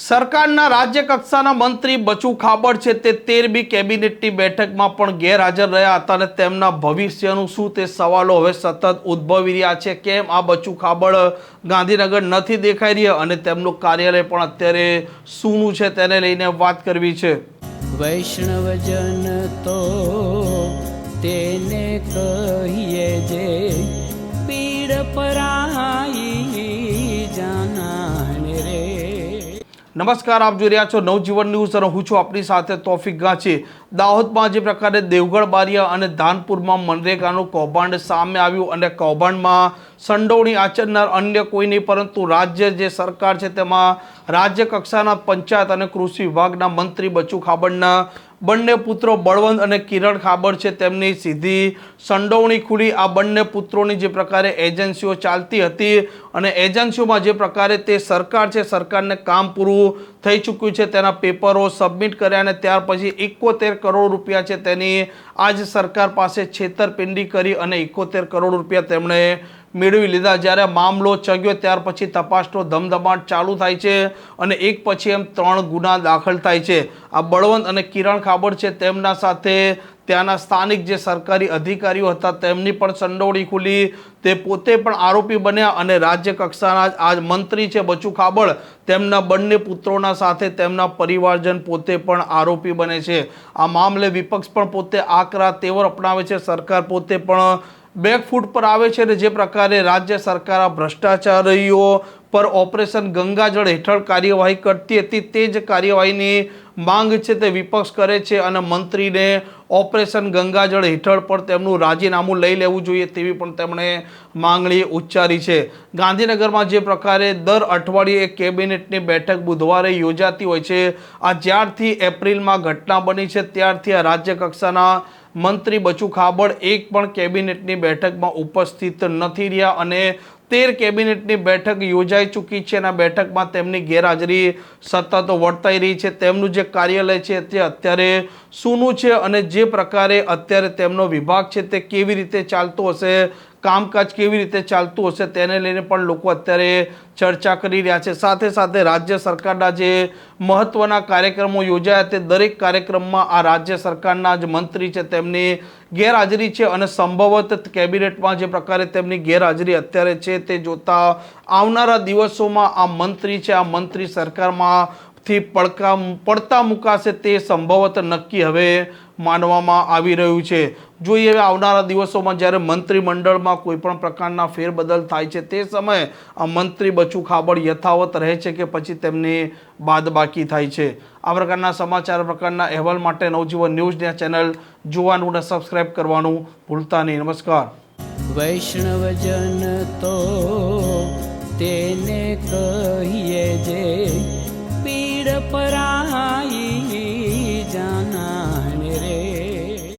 સરકારના રાજ્ય કક્ષાના મંત્રી બચુ ખાબડ છે તે તેરમી કેબિનેટની બેઠકમાં પણ ગેરહાજર રહ્યા હતા અને તેમના ભવિષ્યનું શું તે સવાલો હવે સતત ઉદ્ભવી રહ્યા છે. કેમ આ બચુ ખાબડ ગાંધીનગર નથી દેખાઈ રહ્યા અને તેમનું કાર્યાલય પણ અત્યારે શુંનું છે તેને લઈને વાત કરવી છે. વૈષ્ણવજન તો તેને કહીએ જે પીડ પરાઈ નમસ્કાર, આપ જોઈ રહ્યા છો નવજીવન ન્યૂઝ અને હું છું આપણી સાથે તોફિક ગાંચી. દાહોદમાં જે પ્રકારે દેવગઢ, બારિયા અને ધાનપુરમાં મનરેગાનું કૌભાંડ સામે આવ્યું અને કૌભાંડમાં સંડોવણી આચરનાર અન્ય કોઈ નહીં, પરંતુ રાજ્ય જે સરકાર છે તેમાં રાજ્ય કક્ષાના પંચાયત અને કૃષિ વિભાગના મંત્રી બચુ ખાબડના બંને પુત્રો બળવંત અને કિરણ ખાબર છે. તેમની સીધી સંડોવણી ખુલી. આ બંને પુત્રોની જે પ્રકારે એજન્સીઓ ચાલતી હતી અને એજન્સીઓમાં જે પ્રકારે તે સરકાર છે, સરકારને કામ પૂરું થઈ ચૂક્યું છે, તેના પેપરો સબમિટ કર્યા અને ત્યાર પછી એકોતેર કરોડ રૂપિયા છે તેની આજ સરકાર પાસે છેતરપિંડી કરી અને એકોતેર કરોડ રૂપિયા તેમણે મેળવી લીધા. જ્યારે મામલો ચગ્યો, ત્યાર પછી તપાસનો ધમધમાટ ચાલુ થાય છે અને એક પછી એમ ત્રણ ગુના દાખલ થાય છે. આ બળવંત અને કિરણ ખાબડ છે તેમના સાથે. ત્યાંના સ્થાનિક જે સરકારી અધિકારીઓ હતા તેમની પણ સંડોવણી ખુલી. તે પોતે પણ આરોપી બન્યા અને રાજ્ય કક્ષાના આજ મંત્રી છે બચુ ખાબડ. તેમના બંને પુત્રોના સાથે તેમના પરિવારજન પોતે પણ આરોપી બને છે. આ મામલે વિપક્ષ પણ પોતે આકરા, તેવર અપનાવે છે. સરકાર પોતે પણ બેક ફૂટ પર આવે છે અને જે પ્રકારે રાજ્ય સરકાર ભ્રષ્ટાચારીઓ પર ઓપરેશન ગંગાજળ હેઠળ કાર્યવાહી કરતી હતી, તે જ કાર્યવાહીની માંગ છે તે વિપક્ષ કરે છે અને મંત્રીને ઓપરેશન ગંગાજળ હેઠળ પણ તેમનું રાજીનામું લઈ લેવું જોઈએ તેવી પણ તેમણે માંગણી ઉચ્ચારી છે. ગાંધીનગરમાં જે પ્રકારે દર અઠવાડિયે કેબિનેટની બેઠક બુધવારે યોજાતી હોય છે, આ જ્યારથી એપ્રિલમાં ઘટના બની છે, ત્યારથી આ રાજ્ય કક્ષાના મંત્રી બચુ ખાબડ એક પણ કેબિનેટની બેઠકમાં ઉપસ્થિત નથી રહ્યા અને તેર કેબિનેટની બેઠક યોજાઈ ચૂકી છે અને બેઠકમાં તેમની ગેરહાજરી સતત વર્તાઈ રહી છે. તેમનું જે કાર્યાલય છે તે અત્યારે સૂનું છે અને જે પ્રકારે અત્યારે તેમનો વિભાગ છે તે કેવી રીતે ચાલતો હશે કામકાજ કેવી રીતે ચાલતું હશે તેને લઈને પણ લોકો અત્યારે ચર્ચા કરી રહ્યા છે. સાથે સાથે રાજ્ય સરકારના જે મહત્ત્વના કાર્યક્રમો યોજાયા તે દરેક કાર્યક્રમમાં આ રાજ્ય સરકારના જ મંત્રી છે તેમની ગેરહાજરી છે અને સંભવત કેબિનેટમાં જે પ્રકારે તેમની ગેરહાજરી અત્યારે છે તે જોતા આવનારા દિવસોમાં આ મંત્રી છે, આ મંત્રી સરકારમાં થી પડકા, પડતા મુકાશે તે સંભવત નક્કી હવે માનવામાં આવી રહ્યું છે. જોઈએ આવનારા દિવસોમાં જ્યારે મંત્રીમંડળમાં કોઈ પણ પ્રકારના ફેરબદલ થાય છે તે સમયે આ મંત્રી બચુ ખાબડ યથાવત રહે છે કે પછી તેમની બાદબાકી થાય છે? આ પ્રકારના સમાચાર પ્રકારના અહેવાલ માટે નવજીવન ન્યૂઝની આ ચેનલ જોવાનું અને સબસ્ક્રાઇબ કરવાનું ભૂલતા નહીં. નમસ્કાર. વૈષ્ણવજન તો તેને કહીએ જે